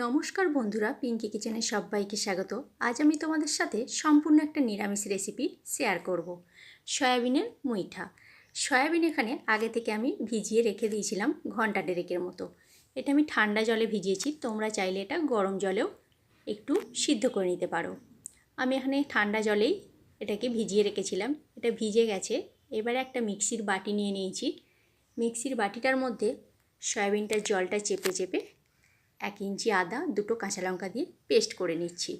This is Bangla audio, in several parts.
নমস্কার বন্ধুরা পিঙ্কি কিচেনের সবাইকে স্বাগত। আজ আমি তোমাদের সাথে সম্পূর্ণ একটা নিরামিষ রেসিপি শেয়ার করব। সয়াবিনের মুইঠা। সয়াবিন এখানে আগে থেকে আমি ভিজিয়ে রেখে দিয়েছিলাম ঘণ্টা ডেরেকের মতো। এটা আমি ঠান্ডা জলে ভিজিয়েছি, তোমরা চাইলে এটা গরম জলেও একটু সিদ্ধ করে নিতে পারো। আমি এখানে ঠান্ডা জলেই এটাকে ভিজিয়ে রেখেছিলাম। এটা ভিজে গেছে। এবারে একটা মিক্সির বাটি নিয়ে নিয়েছি। মিক্সির বাটিটার মধ্যে সয়াবিনটার জলটা চেপে চেপে এক ইঞ্চি আদা, দুটো কাঁচা লঙ্কা দিয়ে পেস্ট করে নিচ্ছি।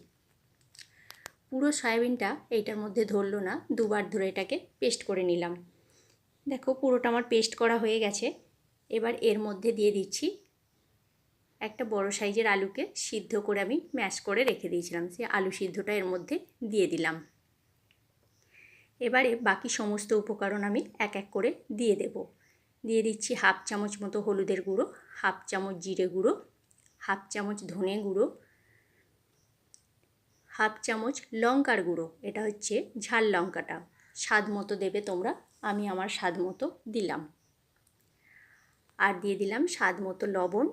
পুরো সয়াবিনটা এইটার মধ্যে ধরলো না, দুবার ধরে এটাকে পেস্ট করে নিলাম। দেখো পুরোটা আমার পেস্ট করা হয়ে গেছে। এবার এর মধ্যে দিয়ে দিচ্ছি একটা বড় সাইজের আলুকে সিদ্ধ করে আমি ম্যাশ করে রেখে দিয়েছিলাম। সেই আলু সিদ্ধটা এর মধ্যে দিয়ে দিলাম। এবারে বাকি সমস্ত উপকরণ আমি এক এক করে দিয়ে দেব। দিয়ে দিচ্ছি হাফ চামচ মতো হলুদের গুঁড়ো, হাফ চামচ জিরে গুঁড়ো হাফ চামচ ধনে গুঁড়ো, হাফ চামচ লঙ্কার গুঁড়ো, এটা হচ্ছে ঝাল লঙ্কাটা। স্বাদ মতো দেবে তোমরা, আমি আমার স্বাদ মতো দিলাম। আর দিয়ে দিলাম স্বাদ মতো লবণ,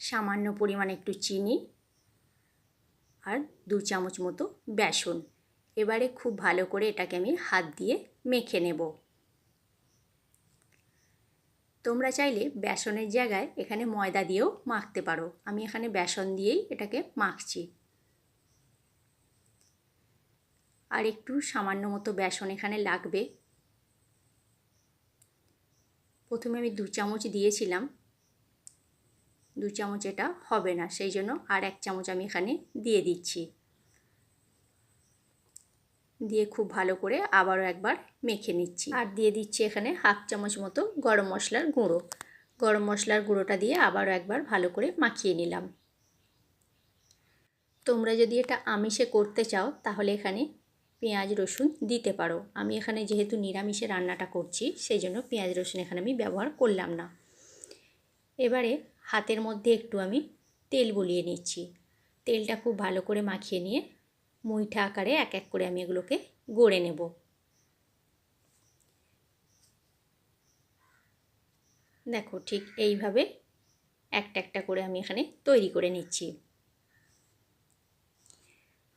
সামান্য পরিমাণ একটু চিনি আর দু চামচ মতো বেসন। এবারে খুব ভালো করে এটাকে আমি হাত দিয়ে মেখে নেব। তোমরা চাইলে বেসনের জায়গায় এখানে ময়দা দিয়েও মাখতে পারো। আমি এখানে বেসন দিয়েই এটাকে মাখছি। আর একটু সামান্য মতো বেসন এখানে লাগবে। প্রথমে আমি দু চামচ দিয়েছিলাম। দু চামচ এটা হবে না, সেই জন্য আর এক চামচ আমি এখানে দিয়ে দিচ্ছি। দিয়ে খুব ভালো করে আবারও একবার মেখে নিচ্ছি। আর দিয়ে দিচ্ছি এখানে হাফ চামচ মতো গরম মশলার গুঁড়ো। গরম মশলার গুঁড়োটা দিয়ে আবারও একবার ভালো করে মাখিয়ে নিলাম। তোমরা যদি এটা আমিষে করতে চাও, তাহলে এখানে পেঁয়াজ, রসুন দিতে পারো। আমি এখানে যেহেতু নিরামিষে রান্নাটা করছি, সেই জন্য পেঁয়াজ, রসুন এখানে আমি ব্যবহার করলাম না। এবারে হাতের মধ্যে একটু আমি তেল বলিয়ে নিচ্ছি। তেলটা খুব ভালো করে মাখিয়ে নিয়ে মুইঠা আকারে এক এক করে আমি এগুলোকে গড়ে নেব। দেখো ঠিক এইভাবে একটা একটা করে আমি এখানে তৈরি করে নিচ্ছি।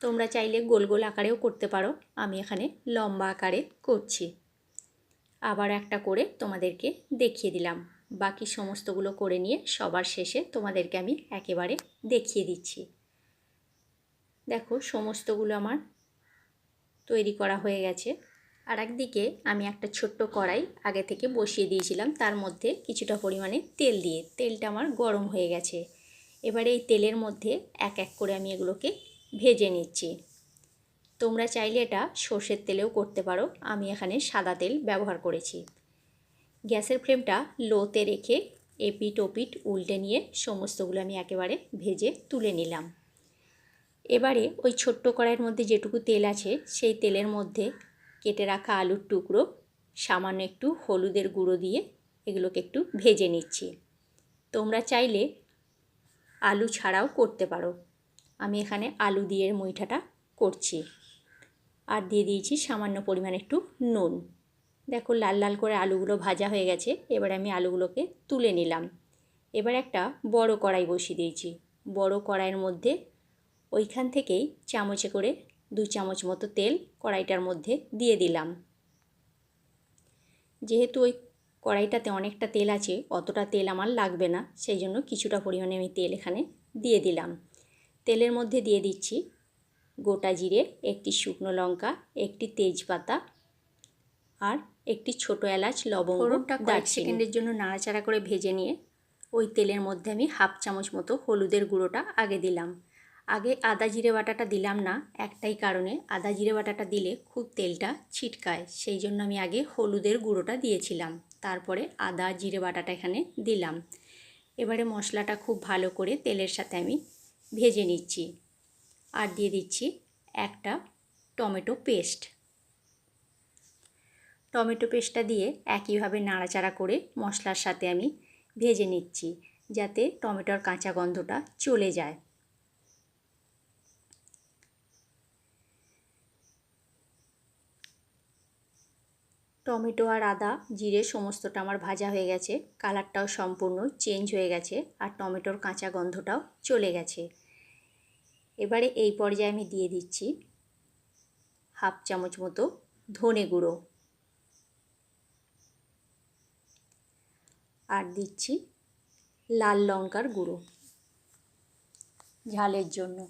তোমরা চাইলে গোল গোল আকারেও করতে পারো, আমি এখানে লম্বা আকারে করছি। আবার একটা করে তোমাদেরকে দেখিয়ে দিলাম। বাকি সমস্তগুলো করে নিয়ে সবার শেষে তোমাদেরকে আমি একেবারে দেখিয়ে দিচ্ছি। দেখো সমস্তগুলো আমার তৈরি করা হয়ে গেছে। আর একদিকে আমি একটা ছোট্ট কড়াই আগে থেকে বসিয়ে দিয়েছিলাম, তার মধ্যে কিছুটা পরিমাণে তেল দিয়ে। তেলটা আমার গরম হয়ে গেছে। এবারে এই তেলের মধ্যে এক এক করে আমি এগুলোকে ভেজে নিচ্ছি। তোমরা চাইলে এটা সর্ষের তেলেও করতে পারো, আমি এখানে সাদা তেল ব্যবহার করেছি। গ্যাসের ফ্লেমটা লোতে রেখে এপিট ওপিট উল্টে নিয়ে সমস্তগুলো আমি একেবারে ভেজে তুলে নিলাম। এবারে ওই ছোট্ট কড়াইয়ের মধ্যে যেটুকু তেল আছে, সেই তেলের মধ্যে কেটে রাখা আলুর টুকরো, সামান্য একটু হলুদের গুঁড়ো দিয়ে এগুলোকে একটু ভেজে নিচ্ছি। তোমরা চাইলে আলু ছাড়াও করতে পারো। আমি এখানে আলু দিয়ে মুইঠাটা করছি। আর দিয়ে দিয়েছি সামান্য পরিমাণ একটু নুন। দেখো লাল লাল করে আলুগুলো ভাজা হয়ে গেছে, এবার আমি আলুগুলোকে তুলে নিলাম। এবার একটা বড় কড়াই বসিয়ে দিয়েছি। বড় কড়াইয়ের মধ্যে ওইখান থেকেই চামচে করে দু চামচ মতো তেল কড়াইটার মধ্যে দিয়ে দিলাম। যেহেতু ওই কড়াইটাতে অনেকটা তেল আছে অতটা তেল আমার লাগবে না সেই জন্য কিছুটা পরিমাণে আমি তেল এখানে দিয়ে দিলাম। তেলের মধ্যে দিয়ে দিচ্ছি গোটা জিরে একটি শুকনো লঙ্কা একটি তেজপাতা আর একটি ছোট এলাচ লবঙ্গ কয়েক সেকেন্ডের জন্য নাড়াচাড়া করে ভেজে নিয়ে ওই তেলের মধ্যে আমি হাফ চামচ মতো হলুদের গুঁড়োটা আগে দিলাম। আগে আদা জিরে বাটাটা দিলাম না, একটাই কারণে। আদা জিরে বাটাটা দিলে খুব তেলটা ছিটকায়, সেই জন্য আমি আগে হলুদের গুঁড়োটা দিয়েছিলাম। তারপরে আদা জিরে বাটাটা এখানে দিলাম। এবারে মশলাটা খুব ভালো করে তেলের সাথে আমি ভেজে নিচ্ছি। আর দিয়ে দিচ্ছি একটা টমেটো পেস্ট। টমেটো পেস্টটা দিয়ে একইভাবে নাড়াচাড়া করে মশলার সাথে আমি ভেজে নিচ্ছি, যাতে টমেটোর কাঁচা গন্ধটা চলে যায়। টমেটো আর আদা জিরে সমস্তটা আমার ভাজা হয়ে গেছে। কালারটাও সম্পূর্ণ চেঞ্জ হয়ে গেছে আর টমেটোর কাঁচা গন্ধটাও চলে গেছে। এবারে এই পর্যায়ে আমি দিয়ে দিচ্ছি হাফ চামচ মতো ধনে গুঁড়ো। আর দিচ্ছি লাল লঙ্কার গুঁড়ো। ঝালের জন্য।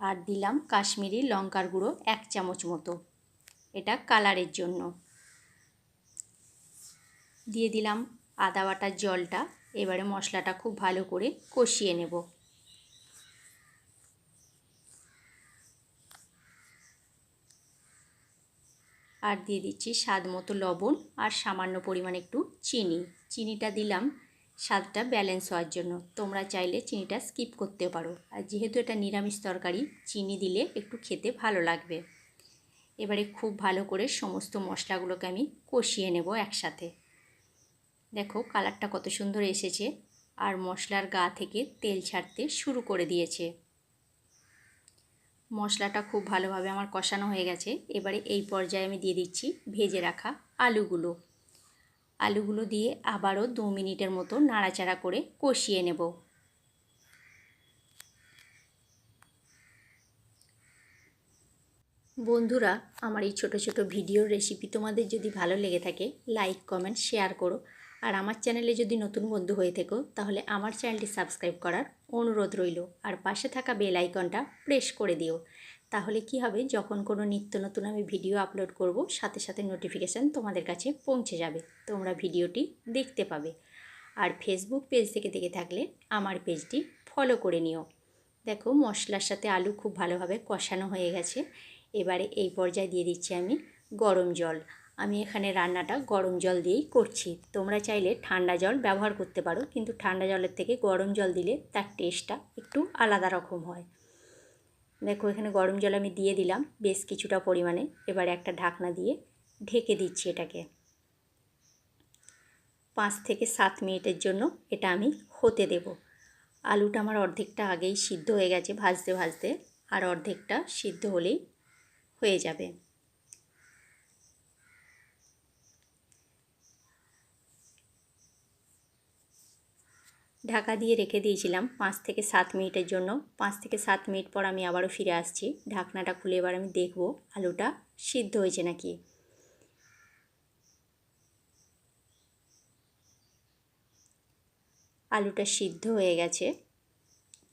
আর দিলাম কাশ্মীরি লঙ্কার গুঁড়ো এক চামচ মতো। এটা কালারের জন্য। দিয়ে দিলাম আদা বাটার জলটা। এবারে মশলাটা খুব ভালো করে কষিয়ে নেব। আর দিয়ে দিচ্ছি স্বাদ মতো লবণ আর সামান্য পরিমাণ একটু চিনি। চিনিটা দিলাম স্বাদটা ব্যালেন্স হওয়ার জন্য। তোমরা চাইলে চিনিটা স্কিপ করতে পারো। আর যেহেতু এটা নিরামিষ তরকারি, চিনি দিলে একটু খেতে ভালো লাগবে। এবারে খুব ভালো করে সমস্ত মশলাগুলোকে আমি কষিয়ে নেব একসাথে। দেখো কালারটা কত সুন্দর এসেছে। আর মশলার গা থেকে তেল ছাড়তে শুরু করে দিয়েছে। মশলাটা খুব ভালোভাবে আমার কষানো হয়ে গেছে। এবারে এই পর্যায়ে আমি দিয়ে দিচ্ছি ভেজে রাখা আলুগুলো। আলুগুলো দিয়ে আবারও দু মিনিটের মতো নাড়াচাড়া করে কষিয়ে নেব। বন্ধুরা, আমার এই ছোট ছোট ভিডিওর রেসিপি তোমাদের যদি ভালো লেগে থাকে লাইক কমেন্ট শেয়ার করো। আর আমার চ্যানেলে যদি নতুন বন্ধু হয়ে থেকো, তাহলে আমার চ্যানেলটি সাবস্ক্রাইব করার অনুরোধ রইল। আর পাশে থাকা বেল আইকনটা প্রেস করে দিও। তাহলে কি হবে, যখন কোনো নিত্য নতুন আমি ভিডিও আপলোড করব, সাথে সাথে নোটিফিকেশান তোমাদের কাছে পৌঁছে যাবে। তোমরা ভিডিওটি দেখতে পাবে। আর ফেসবুক পেজ থেকে দেখে থাকলে আমার পেজটি ফলো করে নিও। দেখো, মশলার সাথে আলু খুব ভালোভাবে কষানো হয়ে গেছে। এবারে এই পর্যায়ে দিয়ে দিচ্ছি আমি গরম জল। আমি এখানে রান্নাটা গরম জল দিয়েই করছি। তোমরা চাইলে ঠান্ডা জল ব্যবহার করতে পারো, কিন্তু ঠান্ডা জলের থেকে গরম জল দিলে তার টেস্টটা একটু আলাদা রকম হয়। দেখো, এখানে গরম জল আমি দিয়ে দিলাম বেশ কিছুটা পরিমাণে। এবার একটা ঢাকনা দিয়ে ঢেকে দিচ্ছি এটাকে। পাঁচ থেকে সাত মিনিটের জন্য এটা আমি হতে দেব। আলুটা আমার অর্ধেকটা আগেই সিদ্ধ হয়ে গেছে ভাজতে ভাজতে, আর অর্ধেকটা সিদ্ধ হলেই হয়ে যাবে। ঢাকা দিয়ে রেখে দিয়েছিলাম পাঁচ থেকে সাত মিনিটের জন্য। পাঁচ থেকে সাত মিনিট পর আমি আবারও ফিরে আসছি। ঢাকনাটা খুলে এবার আমি দেখব আলুটা সিদ্ধ হয়েছে নাকি। আলুটা সিদ্ধ হয়ে গেছে।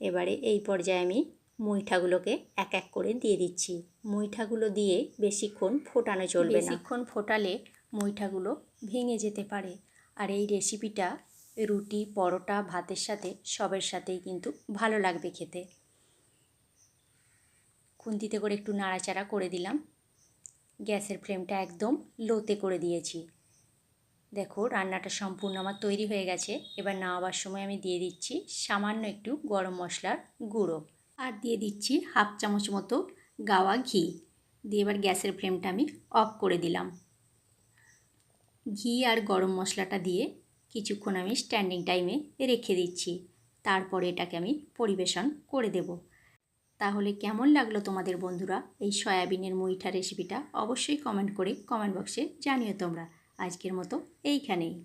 এবারে এই পর্যায়ে আমি মুইঠাগুলোকে এক এক করে দিয়ে দিচ্ছি। মুইঠাগুলো দিয়ে বেশিক্ষণ ফোটানো চলবে বেশিক্ষণ ফোটালে মুইঠাগুলো ভেঙে যেতে পারে। আর এই রেসিপিটা রুটি, পরোটা, ভাতের সাথে সবের সাথেই কিন্তু ভালো লাগবে খেতে। খুন্তিতে করে একটু নাড়াচাড়া করে দিলাম। গ্যাসের ফ্লেমটা একদম লোতে করে দিয়েছি। দেখো, রান্নাটা সম্পূর্ণ আমার তৈরি হয়ে গেছে। এবার নামাবার সময় আমি দিয়ে দিচ্ছি সামান্য একটু গরম মশলার গুঁড়ো। আর দিয়ে দিচ্ছি হাফ চামচ মতো গাওয়া ঘি। দিয়ে এবার গ্যাসের ফ্লেমটা আমি অফ করে দিলাম। ঘি আর গরম মশলাটা দিয়ে কিছুক্ষণ আমি স্ট্যান্ডিং টাইমে রেখে দিচ্ছি। তারপরে এটাকে আমি পরিবেশন করে দেব। তাহলে কেমন লাগল তোমাদের বন্ধুরা এই সয়াবিনের মুইঠা রেসিপিটা অবশ্যই কমেন্ট করে কমেন্ট বক্সে জানিও তোমরা। আজকের মতো এইখানেই।